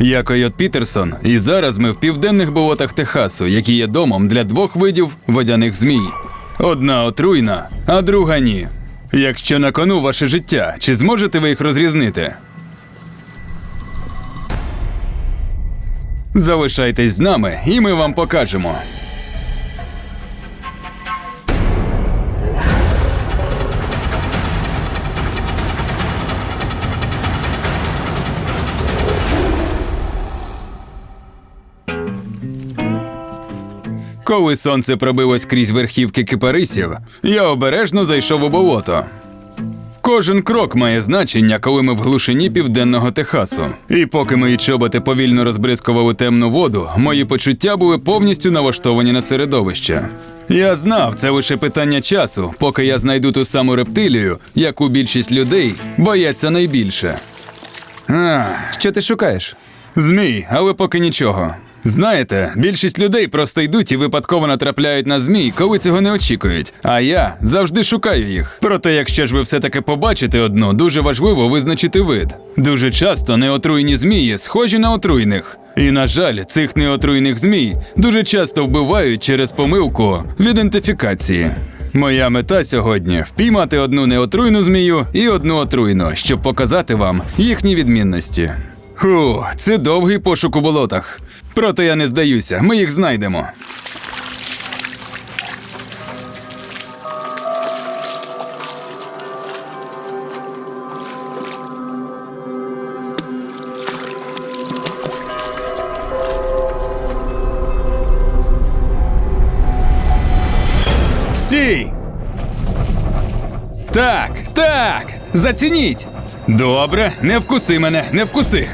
Я Койот Пітерсон, і зараз ми в південних болотах Техасу, які є домом для двох видів водяних змій. Одна отруйна, а друга ні. Якщо на кону ваше життя, чи зможете ви їх розрізнити? Залишайтесь з нами, і ми вам покажемо. Коли сонце пробилось крізь верхівки кипарисів, я обережно зайшов у болото. Кожен крок має значення, коли ми в глушині південного Техасу. І поки мої чоботи повільно розбризкували темну воду, мої почуття були повністю налаштовані на середовище. Я знав, це лише питання часу, поки я знайду ту саму рептилію, яку більшість людей бояться найбільше. Ах, Що ти шукаєш? Змій, але поки нічого. Знаєте, більшість людей просто йдуть і випадково натрапляють на змій, коли цього не очікують. А я завжди шукаю їх. Проте, якщо ж ви все-таки побачите одну, дуже важливо визначити вид. Дуже часто неотруйні змії схожі на отруйних. І, на жаль, цих неотруйних змій дуже часто вбивають через помилку в ідентифікації. Моя мета сьогодні впіймати одну неотруйну змію і одну отруйну, щоб показати вам їхні відмінності. Ху, це довгий пошук у болотах. Проте я не здаюся, ми їх знайдемо. Стій! Так, так, зацініть. Добре, не вкуси мене, не вкуси.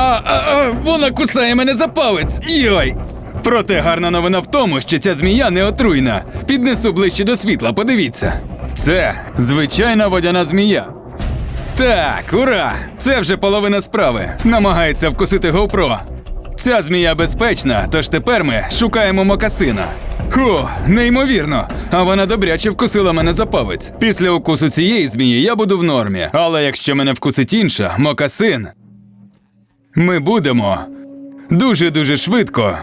А, а, вона кусає мене за палець. Йой. Проте гарна новина в тому, що ця змія не отруйна. Піднесу ближче до світла, подивіться. Це звичайна водяна змія. Так, ура! Це вже половина справи. Намагається вкусити GoPro. Ця змія безпечна, тож тепер ми шукаємо мокасина. Ху, неймовірно. А вона добряче вкусила мене за палець. Після укусу цієї змії я буду в нормі. Але якщо мене вкусить інша, мокасин. Ми будемо дуже-дуже швидко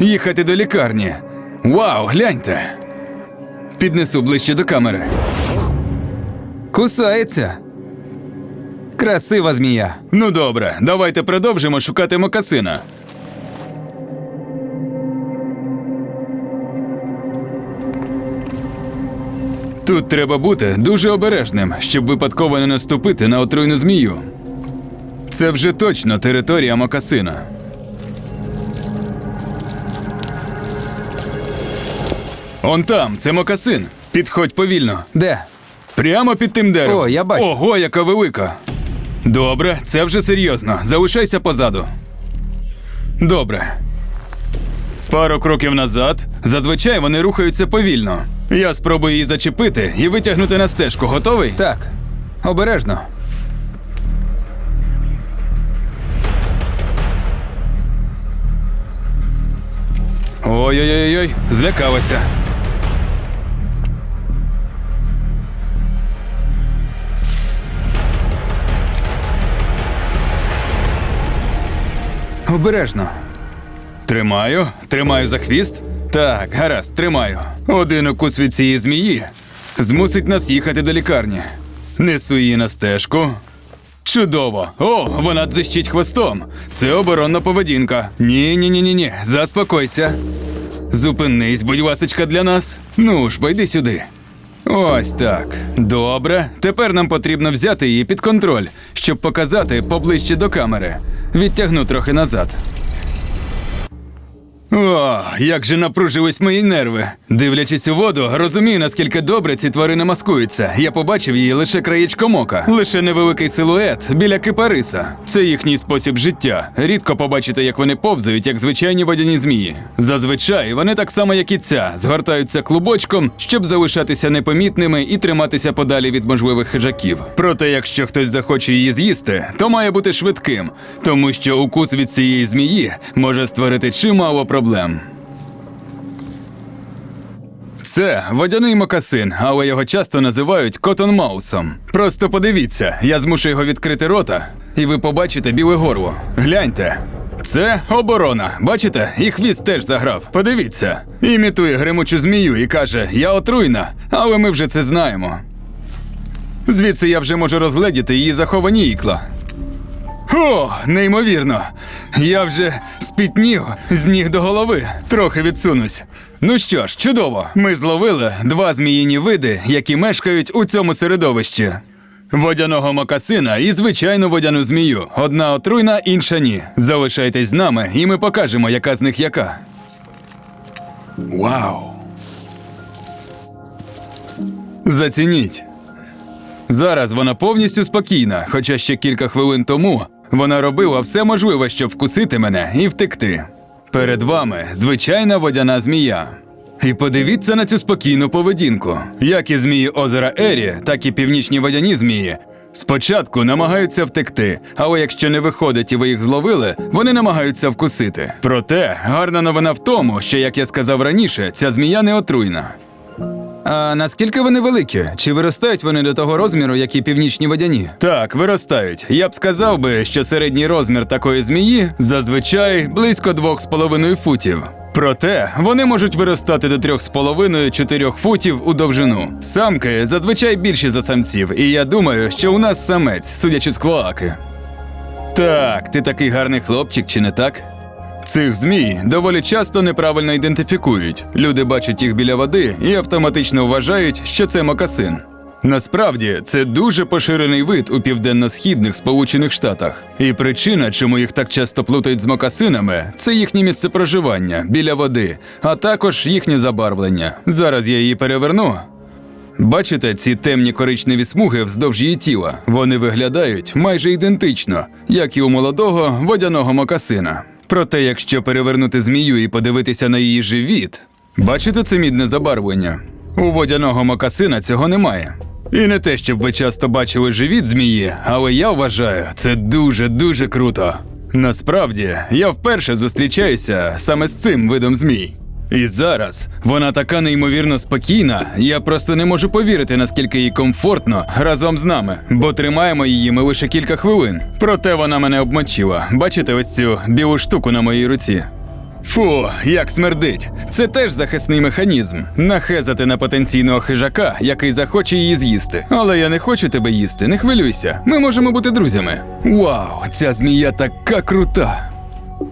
їхати до лікарні. Вау, гляньте. Піднесу ближче до камери. Кусається. Красива змія. Ну добре, давайте продовжимо шукати мокасина. Тут треба бути дуже обережним, щоб випадково не наступити на отруйну змію. Це вже точно територія мокасина. Он там, це мокасин. Підходь повільно. Де? Прямо під тим деревом. О, я бачу. Ого, яка велика. Добре, це вже серйозно. Залишайся позаду. Добре. Пару кроків назад. Зазвичай вони рухаються повільно. Я спробую її зачепити і витягнути на стежку. Готовий? Так. Обережно. Ой-ой-ой, злякалася. Обережно. Тримаю, тримаю за хвіст. Так, гаразд, тримаю. Один укус від цієї змії змусить нас їхати до лікарні. Несу її на стежку. Чудово! О, вона дзищить хвостом. Це оборонна поведінка. Ні, ні, ні, ні, ні. Заспокойся. Зупинись, будь ласочка, для нас. Ну ж, байди сюди. Ось так. Добре. Тепер нам потрібно взяти її під контроль, щоб показати поближче до камери. Відтягну трохи назад. О, як же напружились мої нерви. Дивлячись у воду, розумію, наскільки добре ці тварини маскуються. Я побачив її лише краєчком ока, лише невеликий силует біля кипариса. Це їхній спосіб життя. Рідко побачите, як вони повзають, як звичайні водяні змії. Зазвичай вони так само, як і ця, згортаються клубочком, щоб залишатися непомітними і триматися подалі від можливих хижаків. Проте, якщо хтось захоче її з'їсти, то має бути швидким, тому що укус від цієї змії може створити чимало проблем. Це водяний мокасин, але його часто називають котонмаусом. Просто подивіться, я змушу його відкрити рота, і ви побачите біле горло. Гляньте. Це оборона. Бачите, і хвіст теж заграв. Подивіться. Імітує гримучу змію і каже: Я отруйна, але ми вже це знаємо. Звідси я вже можу розгледіти її заховані ікла. О, неймовірно! Я вже спітнів з ніг до голови. Трохи відсунусь. Ну що ж, чудово. Ми зловили два зміїні види, які мешкають у цьому середовищі. Водяного мокасина і звичайну водяну змію. Одна отруйна, інша ні. Залишайтесь з нами, і ми покажемо, яка з них яка. Вау! Зацініть. Зараз вона повністю спокійна, хоча ще кілька хвилин тому вона робила все можливе, щоб вкусити мене і втекти. Перед вами звичайна водяна змія. І подивіться на цю спокійну поведінку. Як і змії озера Ері, так і північні водяні змії. Спочатку намагаються втекти, але якщо не виходить і ви їх зловили, вони намагаються вкусити. Проте гарна новина в тому, що, як я сказав раніше, ця змія не отруйна. А наскільки вони великі? Чи виростають вони до того розміру, як і північні водяні? Так, виростають. Я б сказав би, що середній розмір такої змії зазвичай близько 2,5 футів. Проте вони можуть виростати до 3,5-4 футів у довжину. Самки зазвичай більші за самців, і я думаю, що у нас самець, судячи з клоаки. Так, ти такий гарний хлопчик, чи не так? Цих змій доволі часто неправильно ідентифікують. Люди бачать їх біля води і автоматично вважають, що це мокасин. Насправді це дуже поширений вид у південно-східних Сполучених Штатах. І причина, чому їх так часто плутають з мокасинами, це їхнє місце проживання біля води, а також їхнє забарвлення. Зараз я її переверну. Бачите ці темні коричневі смуги вздовж її тіла? Вони виглядають майже ідентично, як і у молодого водяного мокасина. Проте, якщо перевернути змію і подивитися на її живіт, бачите це мідне забарвлення? У водяного мокасина цього немає. І не те, щоб ви часто бачили живіт змії, але я вважаю, це дуже дуже круто. Насправді, я вперше зустрічаюся саме з цим видом змій. І зараз вона така неймовірно спокійна, я просто не можу повірити, наскільки їй комфортно разом з нами, бо тримаємо її ми лише кілька хвилин. Проте вона мене обмочила. Бачите ось цю білу штуку на моїй руці? Фу, як смердить. Це теж захисний механізм. Нахезати на потенційного хижака, який захоче її з'їсти. Але я не хочу тебе їсти, не хвилюйся. Ми можемо бути друзями. Вау, ця змія така крута.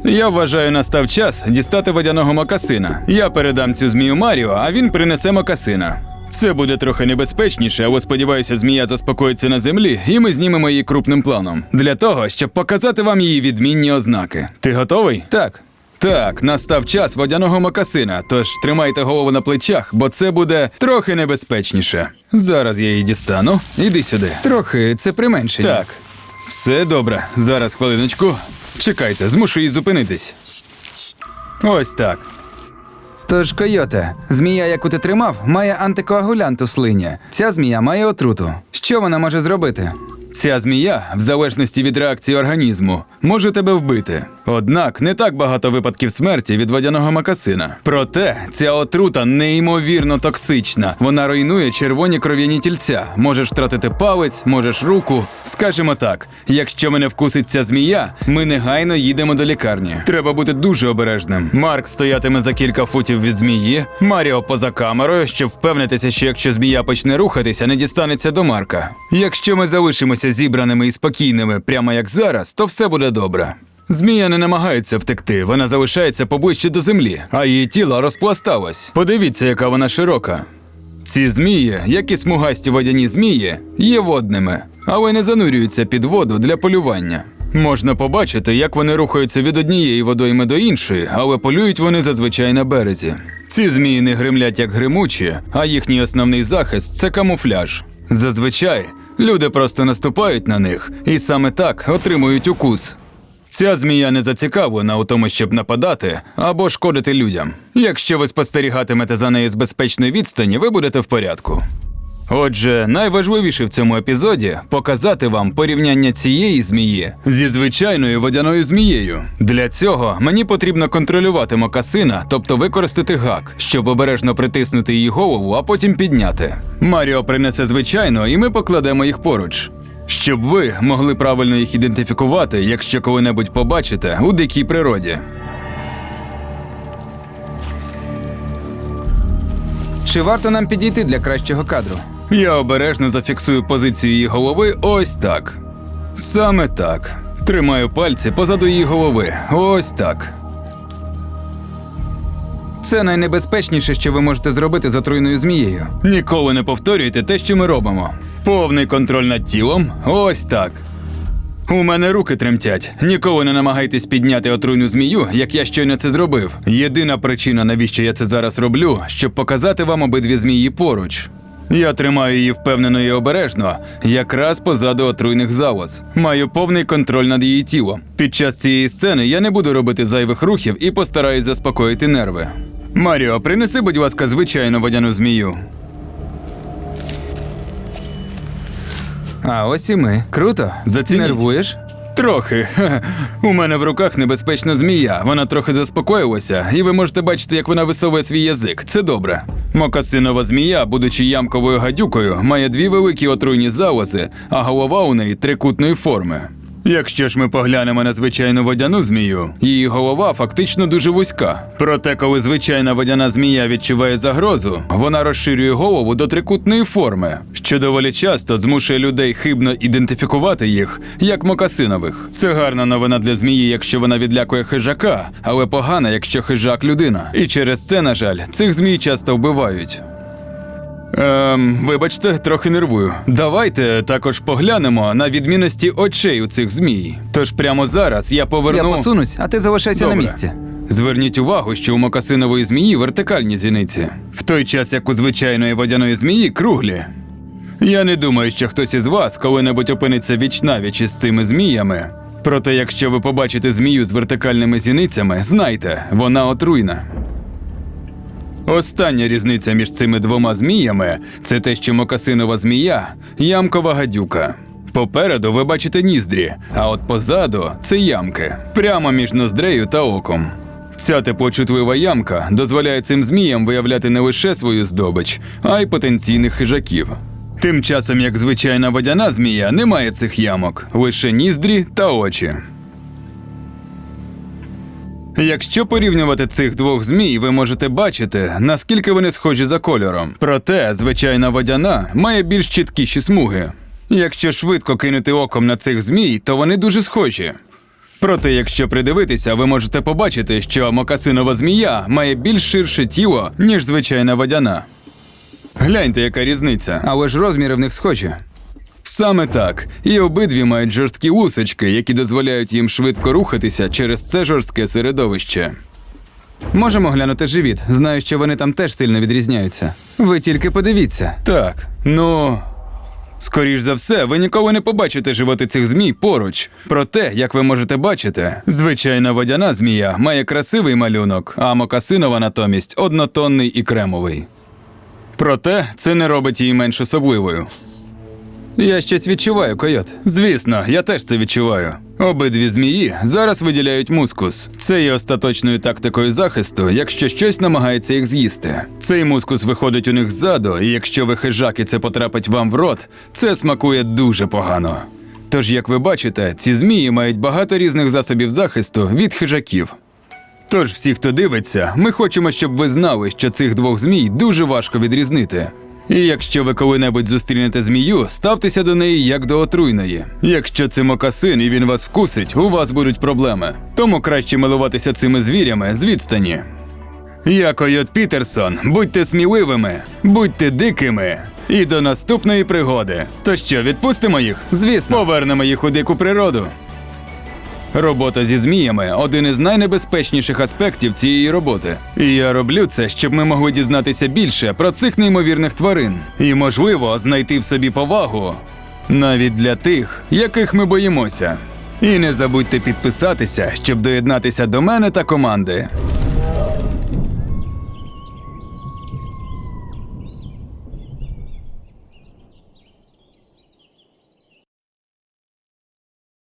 Я вважаю, настав час дістати водяного мокасина. Я передам цю змію Маріо, а він принесе мокасина. Це буде трохи небезпечніше, але сподіваюся, змія заспокоїться на землі, і ми знімемо її крупним планом. Для того, щоб показати вам її відмінні ознаки. Ти готовий? Так. Так, настав час водяного мокасина, тож тримайте голову на плечах, бо це буде трохи небезпечніше. Зараз я її дістану. Іди сюди. Трохи це применшення. Так, все добре. Зараз хвилиночку. Чекайте, змушу її зупинитись. Ось так. Тож, койоте, змія, яку ти тримав, має антикоагулянт у слині. Ця змія має отруту. Що вона може зробити? Ця змія, в залежності від реакції організму, може тебе вбити. Однак не так багато випадків смерті від водяного макасина. Проте ця отрута неймовірно токсична. Вона руйнує червоні кров'яні тільця. Можеш втратити палець, можеш руку. Скажімо так, якщо мене вкусить ця змія, ми негайно їдемо до лікарні. Треба бути дуже обережним. Марк стоятиме за кілька футів від змії, Маріо поза камерою, щоб впевнитися, що якщо змія почне рухатися, не дістанеться до Марка. Якщо ми залишимося зібраними і спокійними, прямо як зараз, то все буде добре. Змія не намагається втекти, вона залишається поближче до землі, а її тіло розпласталось. Подивіться, яка вона широка. Ці змії, як і смугасті водяні змії, є водними, але не занурюються під воду для полювання. Можна побачити, як вони рухаються від однієї водойми до іншої, але полюють вони зазвичай на березі. Ці змії не гримлять як гримучі, а їхній основний захист це камуфляж. Зазвичай люди просто наступають на них і саме так отримують укус. Ця змія не зацікавлена у тому, щоб нападати або шкодити людям. Якщо ви спостерігатимете за нею з безпечної відстані, ви будете в порядку. Отже, найважливіше в цьому епізоді показати вам порівняння цієї змії зі звичайною водяною змією. Для цього мені потрібно контролювати мокасина, тобто використати гак, щоб обережно притиснути її голову, а потім підняти. Маріо принесе звичайно, і ми покладемо їх поруч. Щоб ви могли правильно їх ідентифікувати, якщо коли-небудь побачите у дикій природі. Чи варто нам підійти для кращого кадру? Я обережно зафіксую позицію її голови ось так. Саме так. Тримаю пальці позаду її голови. Ось так. Це найнебезпечніше, що ви можете зробити з отруйною змією. Ніколи не повторюйте те, що ми робимо. Повний контроль над тілом. Ось так. У мене руки тремтять. Ніколи не намагайтесь підняти отруйну змію, як я щойно це зробив. Єдина причина, навіщо я це зараз роблю, щоб показати вам обидві змії поруч. Я тримаю її впевнено і обережно, якраз позаду отруйних залоз. Маю повний контроль над її тілом. Під час цієї сцени я не буду робити зайвих рухів і постараюсь заспокоїти нерви. Маріо, принеси, будь ласка, звичайну водяну змію. А ось і ми. Круто. Зацініть. Нервуєш? Трохи. У мене в руках небезпечна змія. Вона трохи заспокоїлася, і ви можете бачити, як вона висовує свій язик. Це добре. Мокасинова змія, будучи ямковою гадюкою, має дві великі отруйні залози, а голова у неї трикутної форми. Якщо ж ми поглянемо на звичайну водяну змію, її голова фактично дуже вузька. Проте, коли звичайна водяна змія відчуває загрозу, вона розширює голову до трикутної форми, що доволі часто змушує людей хибно ідентифікувати їх як мокасинових. Це гарна новина для змії, якщо вона відлякує хижака, але погана, якщо хижак людина. І через це, на жаль, цих змій часто вбивають. Ем, вибачте, трохи нервую. Давайте також поглянемо на відмінності очей у цих змій. Тож прямо зараз я поверну. Я посунусь, а ти залишайся Добре. на місці. Зверніть увагу, що у мокасинової змії вертикальні зіниці, в той час як у звичайної водяної змії круглі. Я не думаю, що хтось із вас коли-небудь опиниться вічнавіч із цими зміями. Проте, якщо ви побачите змію з вертикальними зіницями, знайте, вона отруйна. Остання різниця між цими двома зміями це те, що мокасинова змія ямкова гадюка. Попереду ви бачите ніздрі, а от позаду це ямки, прямо між ноздрею та оком. Ця теплочутлива ямка дозволяє цим зміям виявляти не лише свою здобич, а й потенційних хижаків. Тим часом, як звичайна водяна змія, не має цих ямок, лише ніздрі та очі. Якщо порівнювати цих двох змій, ви можете бачити, наскільки вони схожі за кольором. Проте, звичайна водяна має більш чіткіші смуги. Якщо швидко кинути оком на цих змій, то вони дуже схожі. Проте, якщо придивитися, ви можете побачити, що мокасинова змія має більш ширше тіло, ніж звичайна водяна. Гляньте, яка різниця. Але ж розміри в них схожі. Саме так. І обидві мають жорсткі вусочки, які дозволяють їм швидко рухатися через це жорстке середовище. Можемо глянути живіт. Знаю, що вони там теж сильно відрізняються. Ви тільки подивіться. Так, ну. Скоріш за все, ви ніколи не побачите животи цих змій поруч. Проте, як ви можете бачити, звичайна водяна змія має красивий малюнок, а мокасинова натомість однотонний і кремовий. Проте це не робить її менш особливою. Я щось відчуваю, койот. Звісно, я теж це відчуваю. Обидві змії зараз виділяють мускус. Це є остаточною тактикою захисту, якщо щось намагається їх з'їсти. Цей мускус виходить у них ззаду, і якщо ви хижак і це потрапить вам в рот, це смакує дуже погано. Тож, як ви бачите, ці змії мають багато різних засобів захисту від хижаків. Тож, всі, хто дивиться, ми хочемо, щоб ви знали, що цих двох змій дуже важко відрізнити. І якщо ви коли-небудь зустрінете змію, ставтеся до неї як до отруйної. Якщо це мокасин і він вас вкусить, у вас будуть проблеми. Тому краще милуватися цими звірями з відстані. Я Койот Пітерсон, будьте сміливими, будьте дикими. І до наступної пригоди. То що, відпустимо їх? Звісно. Повернемо їх у дику природу. Робота зі зміями один із найнебезпечніших аспектів цієї роботи. І я роблю це, щоб ми могли дізнатися більше про цих неймовірних тварин і, можливо, знайти в собі повагу навіть для тих, яких ми боїмося. І не забудьте підписатися, щоб доєднатися до мене та команди.